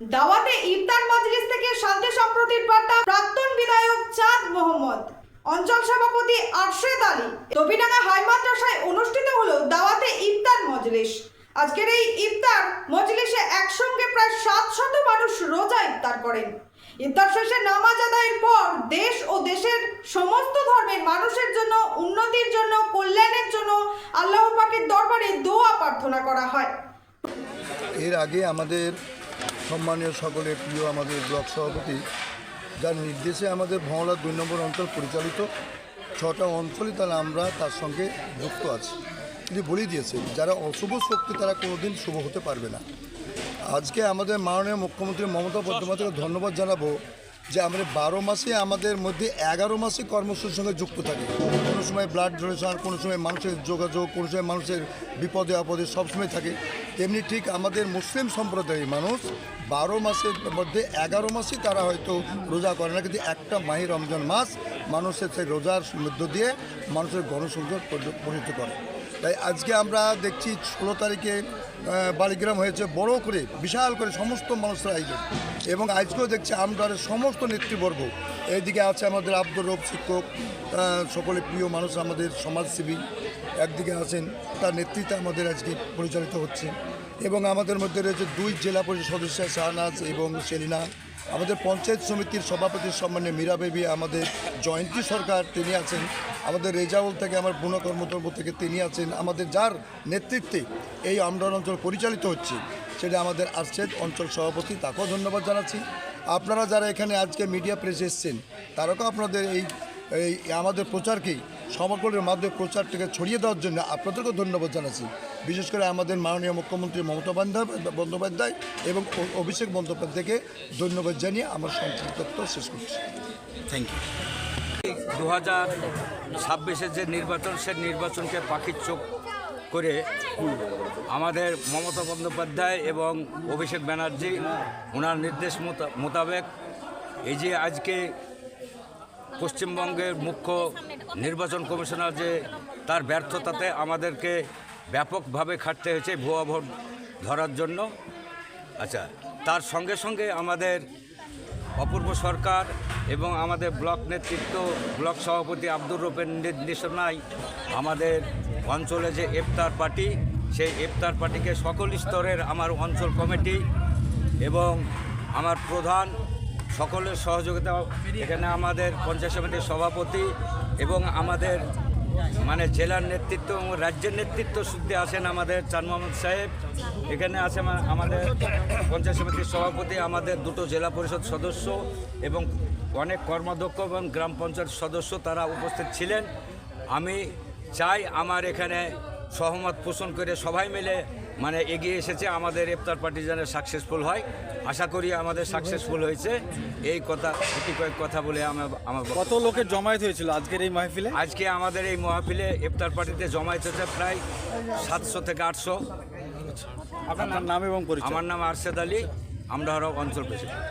দাওয়াতে ইফতার মজলিস থেকে শান্তি সম্প্রতির বার্তা প্রাক্তন বিধায়ক চাঁদ মোহাম্মদ। অঞ্চল সভাপতি আরশেদ আলী। তবিডাঙ্গা হাই মাদ্রাসায় অনুষ্ঠিত হলো দাওয়াতে ইফতার মজলিস। আজকের এই ইফতার মজলিসে একসঙ্গে প্রায় সাতশত মানুষ রোজা ইফতার করেন। ইফতার শেষে নামাজ আদায়ের পর দেশ ও দেশের সমস্ত ধর্মের মানুষের জন্য, উন্নতির জন্য, কল্যাণের জন্য আল্লাহ পাকের দরবারে দোয়া প্রার্থনা করা হয়। এর আগে আমাদের সম্মানীয় সকলের প্রিয় আমাদের ব্লক সভাপতি, যার নির্দেশে আমাদের ভংলা দুই নম্বর অঞ্চল পরিচালিত ছটা অঞ্চলই তাহলে আমরা তার সঙ্গে যুক্ত আছি। তিনি বলে দিয়েছেন, যারা অশুভ শক্তি তারা কোনোদিন শুভ হতে পারবে না। আজকে আমাদের মাননীয় মুখ্যমন্ত্রী মমতা বন্দ্যোপাধ্যায়কে ধন্যবাদ জানাব যে আমরা বারো মাসে আমাদের মধ্যে এগারো মাসে কর্মসূচির সঙ্গে যুক্ত থাকি। কোনো সময় ব্লাড ডোনেশন কোনো সময় মানুষের যোগাযোগ, কোনো সময় মানুষের বিপদে আপদে সবসময় থাকে। তেমনি ঠিক আমাদের মুসলিম সম্প্রদায়ের মানুষ বারো মাসের মধ্যে এগারো মাসই তারা হয়তো রোজা করে না, কিন্তু একটা মাহি রমজান মাস মানুষের সেই রোজার মধ্য দিয়ে মানুষের গণসংযোগ পরিণত করে। তাই আজকে আমরা দেখছি ষোলো তারিখে বালিগ্রাম হয়েছে বড় করে, বিশাল করে সমস্ত মানুষের আয়োজন। এবং আজকেও দেখছি আমদারের সমস্ত নেতৃবর্গ। এইদিকে আছে আমাদের আব্দুর রব শিক্ষক সকলে প্রিয় মানুষ, আমাদের সমাজসেবী। একদিকে আছেন, তার নেতৃত্বে আমাদের আজকে পরিচালিত হচ্ছে। এবং আমাদের মধ্যে রয়েছে দুই জেলা পরিষদ সদস্য, শাহনাজ এবং সেলিনা। আমাদের পঞ্চায়েত সমিতির সভাপতির সম্মানে মীরা বেবি, আমাদের জয়ন্তী সরকার তিনি আছেন, আমাদের রেজাউল থেকে আমার বুনো কর্মতর্ম থেকে তিনি আছেন, আমাদের যার নেতৃত্বে এই আমরান অঞ্চল পরিচালিত হচ্ছে, সেটা আমাদের আরশেদ অঞ্চল সভাপতি, তাকেও ধন্যবাদ জানাচ্ছি। আপনারা যারা এখানে আজকে মিডিয়া প্রেস এসছেন, তারাকেও আপনাদের এই এই আমাদের প্রচারকে সমকলের মাধ্যমে প্রচারটাকে ছড়িয়ে দেওয়ার জন্য আপনাদেরকেও ধন্যবাদ জানাচ্ছি। বিশেষ করে আমাদের মাননীয় মুখ্যমন্ত্রী মমতা বন্দ্যোপাধ্যায় বন্দ্যোপাধ্যায় এবং অভিষেক বন্দ্যোপাধ্যায়কে ধন্যবাদ জানিয়ে আমার সংক্ষিপ্ত শেষ করছি। থ্যাংক ইউ দু হাজার ছাব্বিশের যে নির্বাচন, সে নির্বাচনকে পাখির চোখ করে আমাদের মমতা বন্দ্যোপাধ্যায় এবং অভিষেক ব্যানার্জি, ওনার নির্দেশ মোতা- মোতাবেক এই যে আজকে পশ্চিমবঙ্গের মুখ্য নির্বাচন কমিশনার যে তার ব্যর্থতাতে আমাদেরকে ব্যাপকভাবে খাটতে হয়েছে ভুয়া ভোট ধরার জন্য। আচ্ছা তার সঙ্গে সঙ্গে আমাদের অপূর্ব সরকার এবং আমাদের ব্লক নেতৃত্ব, ব্লক সভাপতি আব্দুর রূপের নির্দেশনায় আমাদের অঞ্চলে যে ইফতার পার্টি, সেই ইফতার পার্টিকে সকল স্তরের আমার অঞ্চল কমিটি এবং আমার প্রধান সকলের সহযোগিতা, এখানে আমাদের পঞ্চায়েত সমিতির সভাপতি এবং আমাদের মানে জেলার নেতৃত্ব এবং রাজ্যের নেতৃত্ব শুদ্ধে আছেন আমাদের চান মোহাম্মদ সাহেব। এখানে আছে আমাদের পঞ্চায়েত সমিতির সভাপতি, আমাদের দুটো জেলা পরিষদ সদস্য এবং অনেক কর্মাধ্যক্ষ এবং গ্রাম পঞ্চায়েত সদস্য তারা উপস্থিত ছিলেন। আমি চাই আমার এখানে সহমত পোষণ করে সবাই মিলে মানে এগিয়ে এসেছে আমাদের ইফতার পার্টি যেন সাকসেসফুল হয়। আশা করি আমাদের সাকসেসফুল হয়েছে। এই কথা এটি কয়েক কথা বলে আমার আমার কত লোকের জমায়েত হয়েছিল আজকের এই মাহফিলে? আজকে আমাদের এই মাহফিলে ইফতার পার্টিতে জমায়েত হয়েছে প্রায় সাতশো থেকে আটশো। আপনার নাম এবং পরিচয়। আমার নাম আরশেদ আলী আমরা অঞ্চল প্রেসিডেন্ট।